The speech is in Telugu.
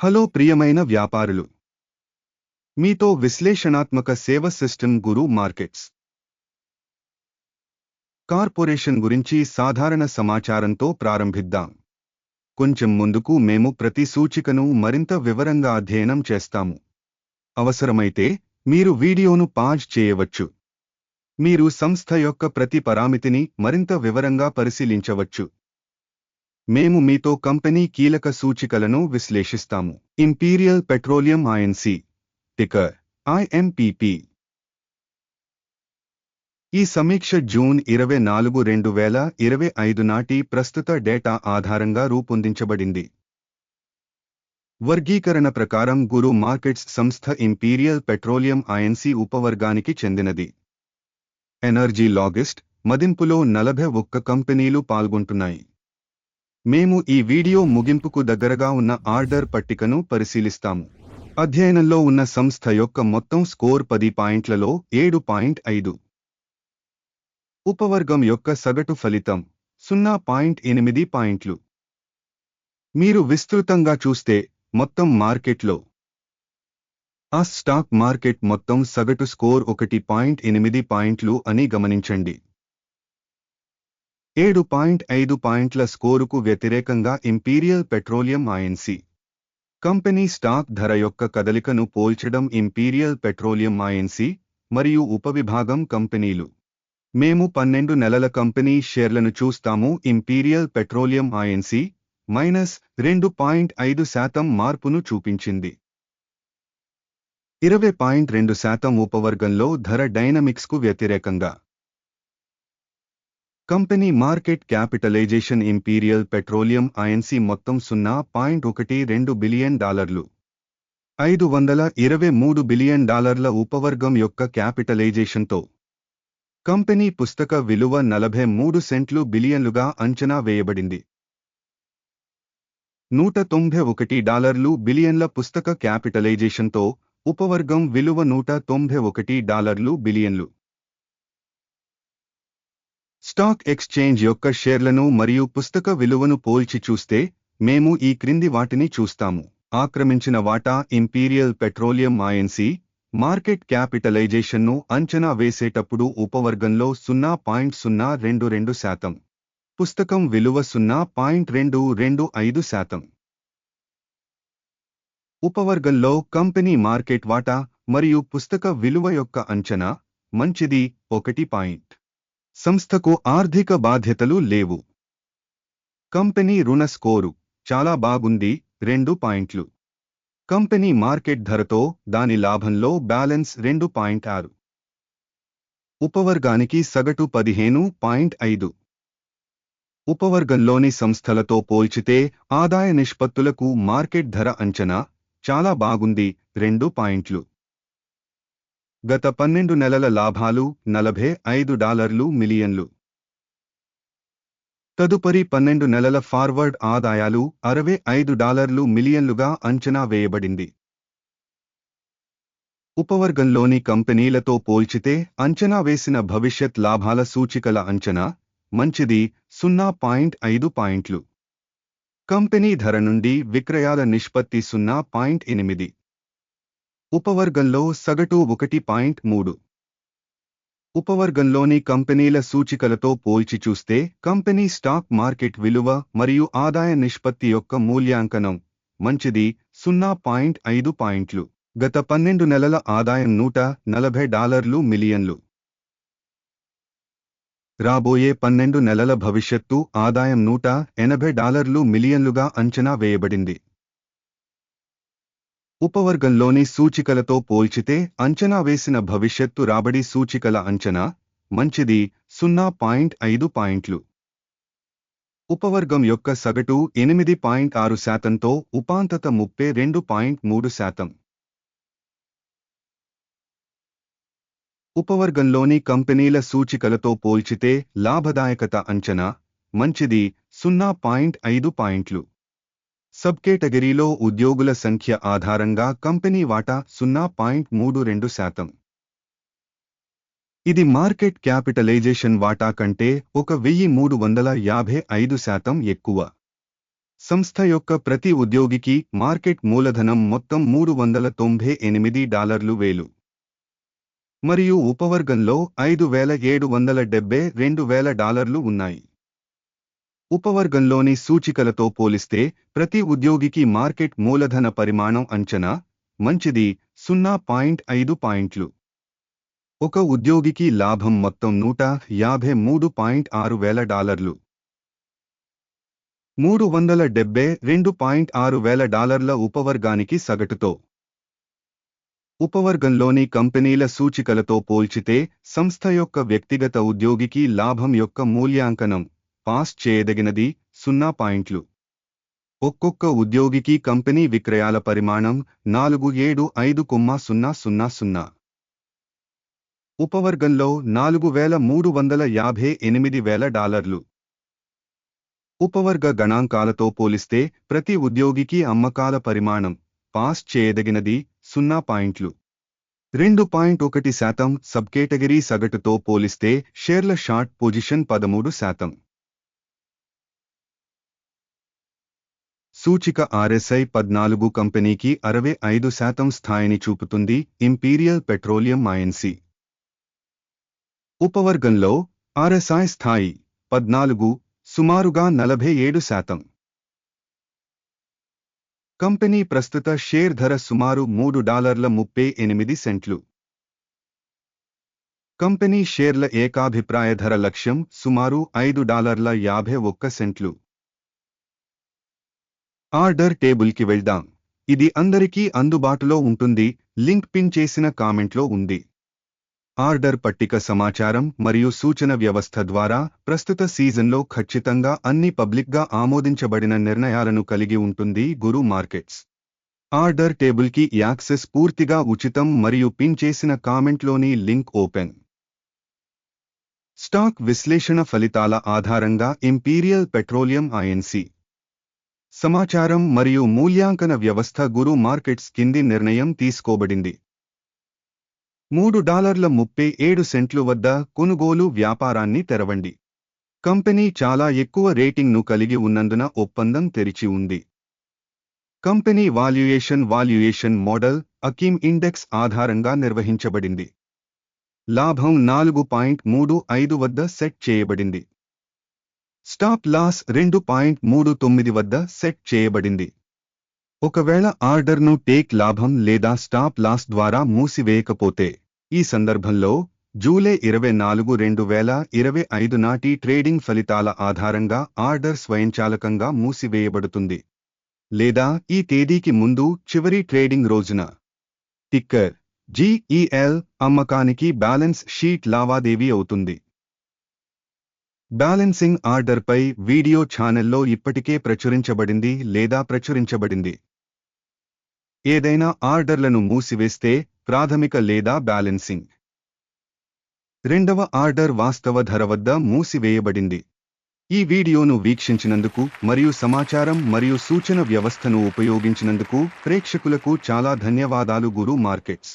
హలో ప్రియమైన వ్యాపారులు. మీతో విశ్లేషణాత్మక సేవ సిస్టమ్ గురు మార్కెట్స్. కార్పొరేషన్ గురించి సాధారణ సమాచారంతో ప్రారంభిద్దాం. కొంచెం ముందుకు మేము ప్రతి సూచికను మరింత వివరంగా అధ్యయనం చేస్తాము. అవసరమైతే మీరు వీడియోను పాజ్ చేయవచ్చు. మీరు సంస్థ యొక్క ప్రతి పరామితిని మరింత వివరంగా పరిశీలించవచ్చు. మేము మీతో కంపెనీ కీలక సూచికలను విశ్లేషిస్తాము. Imperial Petroleum Inc ticker IMPP ఈ సమీక్ష జూన్ ఇరవై నాలుగు రెండు వేల ఇరవై ఐదు నాటి ప్రస్తుత డేటా ఆధారంగా రూపొందించబడింది. వర్గీకరణ ప్రకారం గురు మార్కెట్స్ సంస్థ ఇంపీరియల్ పెట్రోలియం ఐఎన్సి ఉపవర్గానికి చెందినది. ఎనర్జీ లాగిస్ట్ మదింపులో నలభై ఒక్క కంపెనీలు పాల్గొంటున్నాయి. మేము ఈ వీడియో ముగింపుకు దగ్గరగా ఉన్న ఆర్డర్ పట్టికను పరిశీలిస్తాము. అధ్యయనంలో ఉన్న సంస్థ యొక్క మొత్తం స్కోర్ పది పాయింట్లలో ఏడు పాయింట్ ఐదు. ఉపవర్గం యొక్క సగటు ఫలితం సున్నా పాయింట్ ఎనిమిది పాయింట్లు. మీరు విస్తృతంగా చూస్తే మొత్తం మార్కెట్లో ఆ స్టాక్ మార్కెట్ మొత్తం సగటు స్కోర్ ఒకటి పాయింట్ ఎనిమిది పాయింట్లు అని గమనించండి. ఏడు పాయింట్ ఐదు పాయింట్ల స్కోరుకు వ్యతిరేకంగా Imperial Petroleum Inc company stock ధర యొక్క కదలికను పోల్చడం ఇంపీరియల్ పెట్రోలియం ఐఎన్సి మరియు ఉపవిభాగం కంపెనీలు. మేము పన్నెండు నెలల కంపెనీ షేర్లను చూస్తాము ఇంపీరియల్ పెట్రోలియం ఐఎన్సి మైనస్ రెండు పాయింట్ ఐదు శాతం మార్పును చూపించింది. ఇరవై పాయింట్ రెండు శాతం ఉపవర్గంలో ధర డైనమిక్స్కు వ్యతిరేకంగా company market capitalisation Imperial Petroleum Inc మొత్తం సున్నా పాయింట్ ఒకటి రెండు బిలియన్ డాలర్లు. ఐదు వందల ఇరవై మూడు బిలియన్ డాలర్ల ఉపవర్గం యొక్క క్యాపిటలైజేషన్తో. కంపెనీ పుస్తక విలువ నలభై మూడు సెంట్లు బిలియన్లుగా అంచనా వేయబడింది. నూట తొంభై ఒకటి డాలర్లు బిలియన్ల పుస్తక క్యాపిటలైజేషన్తో ఉపవర్గం విలువ నూట తొంభై ఒకటి డాలర్లు బిలియన్లు. స్టాక్ ఎక్స్చేంజ్ యొక్క షేర్లను మరియు పుస్తక విలువను పోల్చి చూస్తే మేము ఈ క్రింది వాటిని చూస్తాము. ఆక్రమించిన వాటా ఇంపీరియల్ పెట్రోలియం ఐఎన్సి మార్కెట్ క్యాపిటలైజేషన్ను అంచనా వేసేటప్పుడు ఉపవర్గంలో సున్నా పాయింట్ సున్నా రెండు రెండు శాతం. పుస్తకం విలువ సున్నా పాయింట్ రెండు రెండు ఐదు శాతం. ఉపవర్గంలో కంపెనీ మార్కెట్ వాటా మరియు పుస్తక విలువ యొక్క అంచనా మంచిది ఒకటి పాయింట్. సంస్థకు ఆర్థిక బాధ్యతలు లేవు. కంపెనీ రుణ స్కోరు చాలా బాగుంది రెండు పాయింట్లు. కంపెనీ మార్కెట్ ధరతో దాని లాభంలో బ్యాలెన్స్ రెండు పాయింట్ ఆరు. ఉపవర్గానికి సగటు పదిహేను పాయింట్ ఐదు. ఉపవర్గంలోని సంస్థలతో పోల్చితే ఆదాయ నిష్పత్తులకు మార్కెట్ ధర అంచనా చాలా బాగుంది రెండు పాయింట్లు. గత పన్నెండు నెలల లాభాలు నలభై ఐదు డాలర్లు మిలియన్లు. తదుపరి పన్నెండు నెలల ఫార్వర్డ్ ఆదాయాలు అరవై ఐదు డాలర్లు మిలియన్లుగా అంచనా వేయబడింది. ఉపవర్గంలోని కంపెనీలతో పోల్చితే అంచనా వేసిన భవిష్యత్ లాభాల సూచికల అంచనా మంచిది సున్నా పాయింట్ ఐదు పాయింట్లు. కంపెనీ ధర నుండి విక్రయాల నిష్పత్తి సున్నా పాయింట్ ఎనిమిది. ఉపవర్గంలో సగటు ఒకటి పాయింట్ మూడు. ఉపవర్గంలోని కంపెనీల సూచికలతో పోల్చి చూస్తే కంపెనీ స్టాక్ మార్కెట్ విలువ మరియు ఆదాయ నిష్పత్తి యొక్క మూల్యాంకనం మంచిది సున్నా పాయింట్ ఐదు పాయింట్లు. గత పన్నెండు నెలల ఆదాయం నూట నలభై డాలర్లు మిలియన్లు. రాబోయే పన్నెండు నెలల భవిష్యత్తు ఆదాయం నూట ఎనభై డాలర్లు మిలియన్లుగా అంచనా వేయబడింది. ఉపవర్గంలోని సూచికలతో పోల్చితే అంచనా వేసిన భవిష్యత్తు రాబడి సూచికల అంచనా మంచిది సున్నా పాయింట్ ఐదు పాయింట్లు. ఉపవర్గం యొక్క సగటు ఎనిమిది పాయింట్ ఆరు శాతంతో ఉపాంతత ముప్పై రెండు పాయింట్ మూడు శాతం. ఉపవర్గంలోని కంపెనీల సూచికలతో పోల్చితే లాభదాయకత అంచనా మంచిది సున్నా పాయింట్ ఐదు పాయింట్లు. సబ్ కేటగిరీలో ఉద్యోగుల సంఖ్య ఆధారంగా కంపెనీ వాటా సున్నా పాయింట్ మూడు రెండు శాతం. ఇది మార్కెట్ క్యాపిటలైజేషన్ వాటా కంటే ఒక వెయ్యి మూడు వందల యాభై ఐదు శాతం ఎక్కువ. సంస్థ యొక్క ప్రతి ఉద్యోగికి మార్కెట్ మూలధనం మొత్తం మూడు వందల తొంభై ఎనిమిది డాలర్లు వేలు. మరియు ఉపవర్గంలో ఐదు వేల ఏడు వందల డెబ్బై రెండు వేల డాలర్లు ఉన్నాయి. ఉపవర్గంలోని సూచికలతో పోలిస్తే ప్రతి ఉద్యోగికి మార్కెట్ మూలధన పరిమాణం అంచనా మంచిది సున్నా పాయింట్ ఐదు పాయింట్లు. ఒక ఉద్యోగికి లాభం మొత్తం నూట యాభై మూడు పాయింట్ ఆరు వేల డాలర్లు. మూడు వందల డెబ్బై రెండు పాయింట్ ఆరు వేల డాలర్ల ఉపవర్గానికి సగటుతో. ఉపవర్గంలోని కంపెనీల సూచికలతో పోల్చితే సంస్థ యొక్క వ్యక్తిగత ఉద్యోగికి లాభం యొక్క మూల్యాంకనం పాస్ చేయదగినది సున్నా పాయింట్లు. ఒక్కొక్క ఉద్యోగికి కంపెనీ విక్రయాల పరిమాణం నాలుగు ఏడు ఐదు కొమ్మ సున్నా సున్నా సున్నా. ఉపవర్గంలో నాలుగు వేల మూడు వందల యాభై ఎనిమిది వేల డాలర్లు. ఉపవర్గ గణాంకాలతో పోలిస్తే ప్రతి ఉద్యోగికి అమ్మకాల పరిమాణం పాస్ చేయదగినది సున్నా పాయింట్లు. రెండు పాయింట్ ఒకటి శాతం సబ్కేటగిరీ సగటుతో పోలిస్తే షేర్ల షార్ట్ పొజిషన్ పదమూడు శాతం. సూచిక ఆర్ఎస్ఐ పద్నాలుగు కంపెనీకి అరవై ఐదు శాతం స్థాయిని చూపుతుంది ఇంపీరియల్ పెట్రోలియం ఐఎన్సీ ఉపవర్గంలో ఆర్ఎస్ఐ స్థాయి పద్నాలుగు సుమారుగా నలభై ఏడు శాతం. కంపెనీ ప్రస్తుత షేర్ ధర సుమారు మూడు డాలర్ల ముప్పై ఎనిమిది సెంట్లు. కంపెనీ షేర్ల ఏకాభిప్రాయ ధర లక్ష్యం సుమారు ఐదు డాలర్ల యాభై ఒక్క సెంట్లు. ఆర్డర్ టేబుల్కి వెళ్దాం. ఇది అందరికీ అందుబాటులో ఉంటుంది. లింక్ పిన్ చేసిన కామెంట్లో ఉంది. ఆర్డర్ పట్టిక సమాచారం మరియు సూచన వ్యవస్థ ద్వారా ప్రస్తుత సీజన్లో ఖచ్చితంగా అన్ని పబ్లిక్గా ఆమోదించబడిన నిర్ణయాలను కలిగి ఉంటుంది గురు మార్కెట్స్. ఆర్డర్ టేబుల్కి యాక్సెస్ పూర్తిగా ఉచితం మరియు పిన్ చేసిన కామెంట్లోని లింక్ ఓపెన్. స్టాక్ విశ్లేషణ ఫలితాల ఆధారంగా ఇంపీరియల్ పెట్రోలియం ఐఎన్సీ సమాచారం మరియు మూల్యాంకన వ్యవస్థ గురు మార్కెట్స్ కింది నిర్ణయం తీసుకోబడింది. మూడు డాలర్ల ముప్పై ఏడు సెంట్లు వద్ద కొనుగోలు వ్యాపారాన్ని తెరవండి. కంపెనీ చాలా ఎక్కువ రేటింగ్ను కలిగి ఉన్నందున ఒప్పందం తెరిచి ఉంది. కంపెనీ వాల్యుయేషన్ వాల్యుయేషన్ మోడల్ అకీమ్ ఇండెక్స్ ఆధారంగా నిర్వహించబడింది. లాభం నాలుగు పాయింట్ మూడు ఐదు వద్ద సెట్ చేయబడింది. స్టాప్ లాస్ రెండు పాయింట్ మూడు తొమ్మిది వద్ద సెట్ చేయబడింది. ఒకవేళ ఆర్డర్ను టేక్ లాభం లేదా స్టాప్ లాస్ ద్వారా మూసివేయకపోతే ఈ సందర్భంలో జూలై ఇరవై నాలుగు రెండు వేల ఇరవై ఐదు నాటి ట్రేడింగ్ ఫలితాల ఆధారంగా ఆర్డర్ స్వయంచాలకంగా మూసివేయబడుతుంది. లేదా ఈ తేదీకి ముందు చివరి ట్రేడింగ్ రోజున. టిక్కర్ జీఈఎల్ అమ్మకానికి బ్యాలెన్స్ షీట్ లావాదేవీ అవుతుంది. బ్యాలెన్సింగ్ ఆర్డర్పై వీడియో ఛానెల్లో ఇప్పటికే ప్రచురించబడింది లేదా ప్రచురించబడింది. ఏదైనా ఆర్డర్లను మూసివేస్తే ప్రాథమిక లేదా బ్యాలెన్సింగ్. రెండవ ఆర్డర్ వాస్తవ ధర వద్ద మూసివేయబడింది. ఈ వీడియోను వీక్షించినందుకు మరియు సమాచారం మరియు సూచన వ్యవస్థను ఉపయోగించినందుకు ప్రేక్షకులకు చాలా ధన్యవాదాలు గురు మార్కెట్స్.